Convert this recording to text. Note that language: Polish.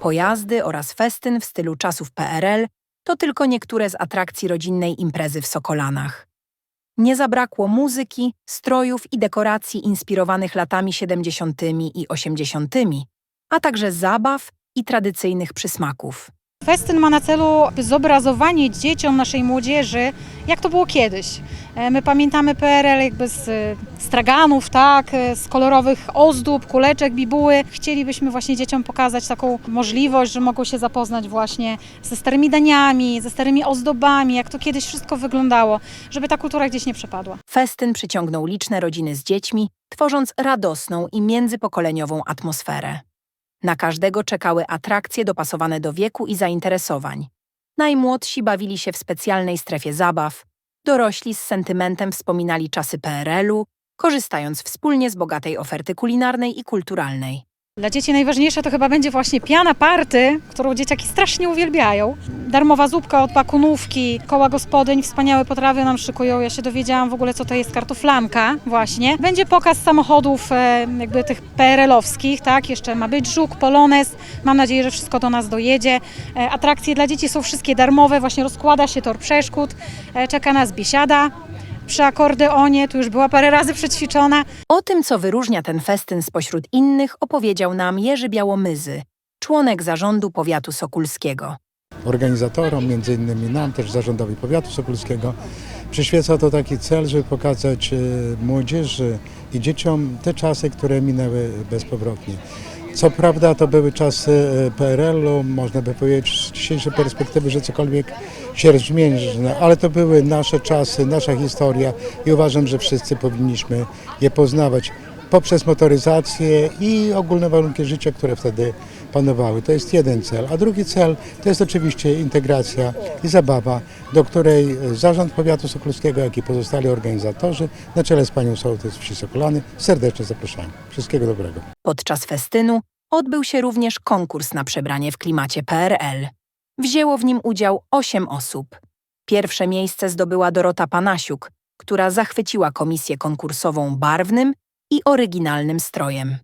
Pojazdy oraz festyn w stylu czasów PRL to tylko niektóre z atrakcji rodzinnej imprezy w Sokolanach. Nie zabrakło muzyki, strojów i dekoracji inspirowanych latami 70. i 80., a także zabaw i tradycyjnych przysmaków. Festyn ma na celu zobrazowanie dzieciom naszej młodzieży, jak to było kiedyś. E, My pamiętamy PRL jakby z e, straganów, tak, e, z kolorowych ozdób, kuleczek, bibuły. Chcielibyśmy właśnie dzieciom pokazać taką możliwość, że mogą się zapoznać właśnie ze starymi daniami, ze starymi ozdobami, jak to kiedyś wszystko wyglądało, żeby ta kultura gdzieś nie przepadła. Festyn przyciągnął liczne rodziny z dziećmi, tworząc radosną i międzypokoleniową atmosferę. Na każdego czekały atrakcje dopasowane do wieku i zainteresowań. Najmłodsi bawili się w specjalnej strefie zabaw, dorośli z sentymentem wspominali czasy PRL-u, korzystając wspólnie z bogatej oferty kulinarnej i kulturalnej. Dla dzieci najważniejsze to chyba będzie właśnie piana party, którą dzieciaki strasznie uwielbiają. Darmowa zupka od bakunówki, koła gospodyń, wspaniałe potrawy nam szykują. Ja się dowiedziałam w ogóle, co to jest kartoflanka właśnie. Będzie pokaz samochodów e, jakby tych PRL-owskich, tak? Jeszcze ma być żuk, polones. Mam nadzieję, że wszystko do nas dojedzie. E, Atrakcje dla dzieci są wszystkie darmowe, właśnie rozkłada się tor przeszkód. E, Czeka nas biesiada przy akordeonie, tu już była parę razy przećwiczona. O tym, co wyróżnia ten festyn spośród innych, opowiedział nam Jerzy Białomyzy, członek zarządu powiatu sokulskiego. organizatorom, między innymi nam, też zarządowi powiatu sokolskiego, przyświeca to taki cel, żeby pokazać e, młodzieży i dzieciom te czasy, które minęły bezpowrotnie. Co prawda to były czasy e, PRL-u, można by powiedzieć z dzisiejszej perspektywy, że cokolwiek się zmieni, ale to były nasze czasy, nasza historia i uważam, że wszyscy powinniśmy je poznawać poprzez motoryzację i ogólne warunki życia, które wtedy panowały. To jest jeden cel. A drugi cel to jest oczywiście integracja i zabawa, do której Zarząd Powiatu Sokolskiego, jak i pozostali organizatorzy, na czele z panią sołtys wsi Sokolany, serdecznie zapraszają. Wszystkiego dobrego. Podczas festynu odbył się również konkurs na przebranie w klimacie PRL. Wzięło w nim udział osiem osób. Pierwsze miejsce zdobyła Dorota Panasiuk, która zachwyciła komisję konkursową barwnym i oryginalnym strojem.